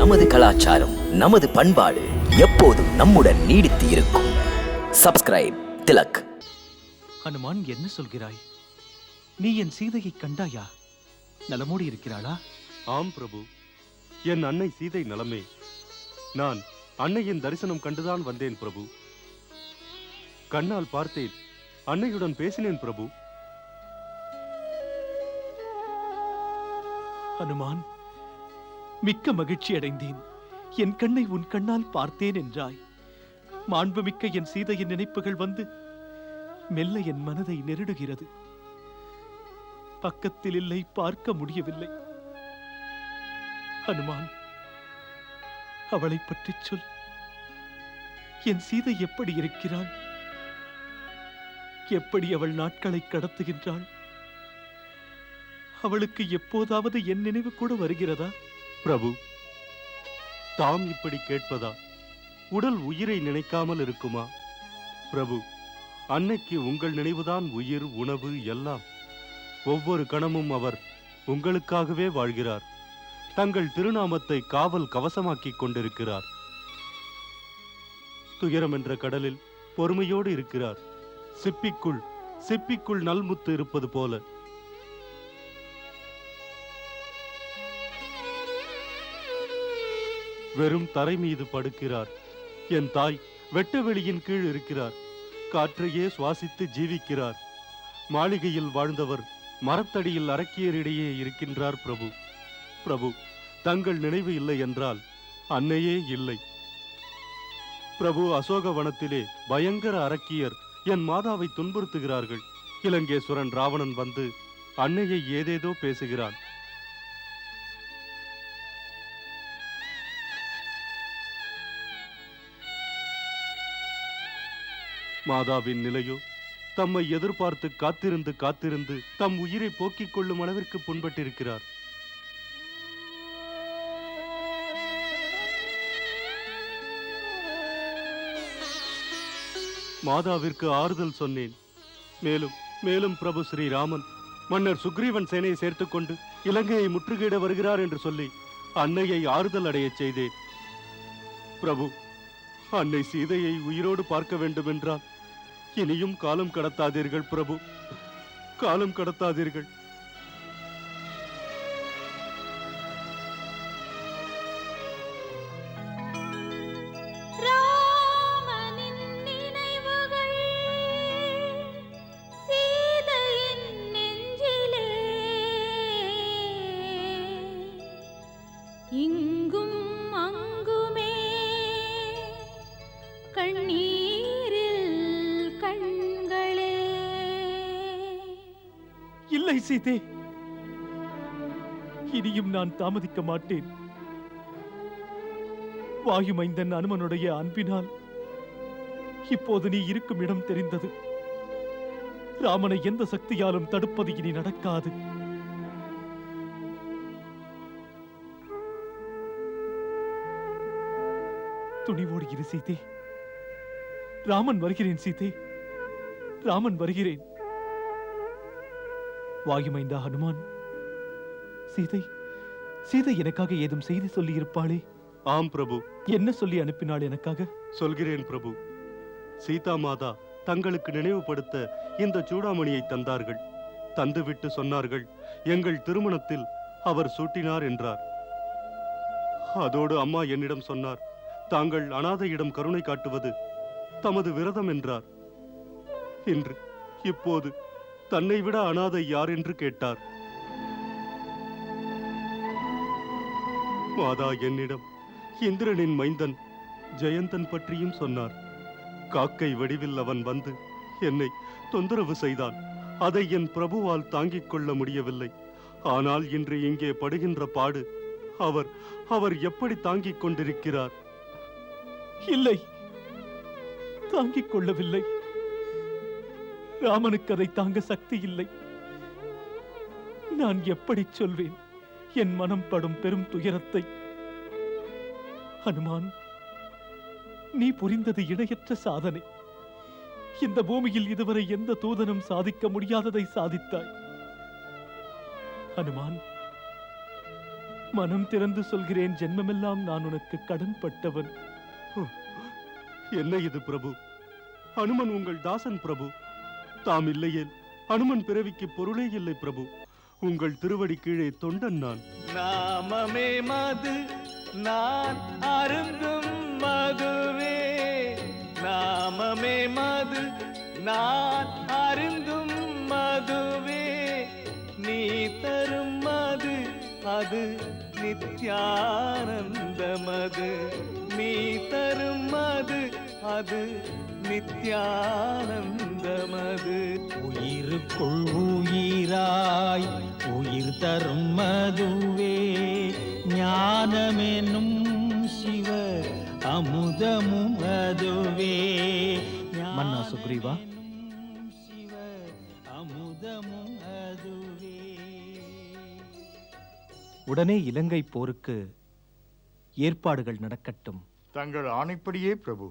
நமது கலாச்சாரம் நமது பண்பாடு எப்போதும் நம்முடன் நீடித்து இருக்கும். சப்ஸ்கிரைப் திலக். ஹனுமான் என்ன சொல்கிறாய்? நீ என் சீதையை கண்டாயா? நலமோடு இருக்கிறாளா? ஆம் பிரபு. என் அன்னை சீதை நலமே. நான் அன்னையின் தரிசனம் கண்டுதான் வந்தேன் பிரபு. கண்ணால் பார்த்தேன். அன்னையுடன் பேசினேன் பிரபு. ஹனுமான் மிக்க மகிழ்ச்சி அடைந்தேன். என் கண்ணை உன் கண்ணால் பார்த்தேன் என்றாய். மாண்புமிக்க என் சீதையின் நினைப்புகள் வந்து மெல்ல என் மனதை நெருடுகிறது. பக்கத்தில் இல்லை பார்க்க முடியவில்லை. ஹனுமான் அவளைப் பற்றி சொல். என் சீதை எப்படி இருக்கிறாள்? எப்படி அவள் நாட்களை கடத்துகின்றாள்? அவளுக்கு எப்போதாவது என் நினைவு கூட வருகிறதா? பிரபு தாம் இப்படி கேட்பதா? உடல் உயிரை நினைக்காமல் இருக்குமா? பிரபு அன்னைக்கு உங்கள் நினைவுதான் உயிர் உணவு எல்லாம். ஒவ்வொரு கணமும் அவர் உங்களுக்காகவே வாழ்கிறார். தங்கள் திருநாமத்தை காவல் கவசமாக்கிக் கொண்டிருக்கிறார். துயரம் என்ற கடலில் பொறுமையோடு இருக்கிறார். சிப்பிக்குள் சிப்பிக்குள் நல்முத்து இருப்பது போல. வெறும் தரை மீது படுக்கிறார். என் தாய் வெட்ட வெளியின் கீழ் இருக்கிறார். காற்றையே சுவாசித்து ஜீவிக்கிறார். மாளிகையில் வாழ்ந்தவர் மரத்தடியில் அரக்கியரிடையே இருக்கின்றார் பிரபு. பிரபு தங்கள் நினைவு இல்லை என்றால் அன்னையே இல்லை. பிரபு அசோகவனத்திலே பயங்கர அரக்கியர் என் மாதாவை துன்புறுத்துகிறார்கள். இலங்கேஸ்வரன் ராவணன் வந்து அன்னையை ஏதேதோ பேசுகிறான். மாதாவின் நிலையோ தம்மை எதிர்பார்த்து காத்திருந்து காத்திருந்து தம் உயிரை போக்கிக் கொள்ளும் அளவிற்கு புண்பட்டிருக்கிறார். மாதாவிற்கு ஆறுதல் சொன்னேன். மேலும் மேலும் பிரபு ஸ்ரீராமன் மன்னர் சுக்ரீவன் சேனையை சேர்த்துக்கொண்டு இலங்கையை முற்றுகையிட வருகிறார் என்று சொல்லி அன்னையை ஆறுதல் அடையச் செய்தேன். பிரபு அன்னை சீதையை உயிரோடு பார்க்க வேண்டும் என்றால் இனியும் காலம் கடத்தாதீர்கள் பிரபு. காலம் கடத்தாதீர்கள். கண்ணீரில் கண்களே. இல்லை சீதே. இனியும் நான் தாமதிக்க மாட்டேன். வாயுமைந்தன் அனுமனுடைய அன்பினால் இப்போது நீ இருக்கும் இடம் தெரிந்தது. ராமனை எந்த சக்தியாலும் தடுப்பது இனி நடக்காது. துணிவோடு இரு சீதே. ராமன் வருகிறேன் சீதே. ராமன் வருகிறேன். வாயுமைந்தா ஹனுமான் சீதை சீதை எனக்காக ஏதும் செய்தி சொல்லி இருப்பாளே ஆம் பிரபு. என்ன சொல்லி அனுப்பினாள் எனக்காக? சொல்கிறேன் பிரபு. சீதா மாதா தங்களுக்கு நினைவுபடுத்த இந்த சூடாமணியை தந்தார்கள். தந்துவிட்டு சொன்னார்கள் எங்கள் திருமணத்தில் அவர் சூட்டினார் என்றார். அதோடு அம்மா என்னிடம் சொன்னார் தாங்கள் அனாதையிடம் கருணை காட்டுவது தமது விரதம் என்றார். இன்று இப்போது தன்னை விட அனாதை யார் என்று கேட்டார். மாதா என்னிடம் இந்திரனின் மைந்தன் ஜெயந்தன் பற்றியும் சொன்னார். காக்கை வடிவில் அவன் வந்து என்னை தொந்தரவு செய்தான். அதை என் பிரபுவால் தாங்கிக் கொள்ள முடியவில்லை. ஆனால் இன்று இங்கே படுகின்ற பாடு அவர் அவர் எப்படி தாங்கிக் கொண்டிருக்கிறார்? இல்லை தாங்கிக் கொள்ளவில்லை. ராமனுக்கு அதை தாங்க சக்தி இல்லை. நான் எப்படி சொல்வேன்? என் மனம் படும் பெரும் துயரத்தை. ஹனுமான் நீ புரிந்தது இணையற்ற சாதனை. இந்த பூமியில் இதுவரை எந்த தூதனும் சாதிக்க முடியாததை சாதித்தாய். ஹனுமான் மனம் திறந்து சொல்கிறேன் ஜென்மமெல்லாம் நான் உனக்கு கடன்பட்டவன். என்ன இது பிரபு? அனுமன் உங்கள் தாசன் பிரபு. தாம் இல்லையேல் அனுமன் பிறவிக்கு பொருளே இல்லை பிரபு. உங்கள் திருவடி கீழே தொண்டன் நான். நாமமே மது நான் அருந்தும் மதுவே. நாமமே மது நான் அருந்தும் மதுவே. நீ தரும் மது அது நித்யானந்த மது நீ தரும் அது நித்யானந்த மது உயிருக்குள் உயிராய் உயிர் தரும் மதுவே ஞானமெனும் சிவ அமுதமும் அதுவே மன்னா சுக்ரீவா. ஞானமெனும் சிவ அமுதமும் அதுவே உடனே இலங்கை போருக்கு ஏற்பாடுகள் நடக்கட்டும். தங்கள் ஆணைப்படியே பிரபு.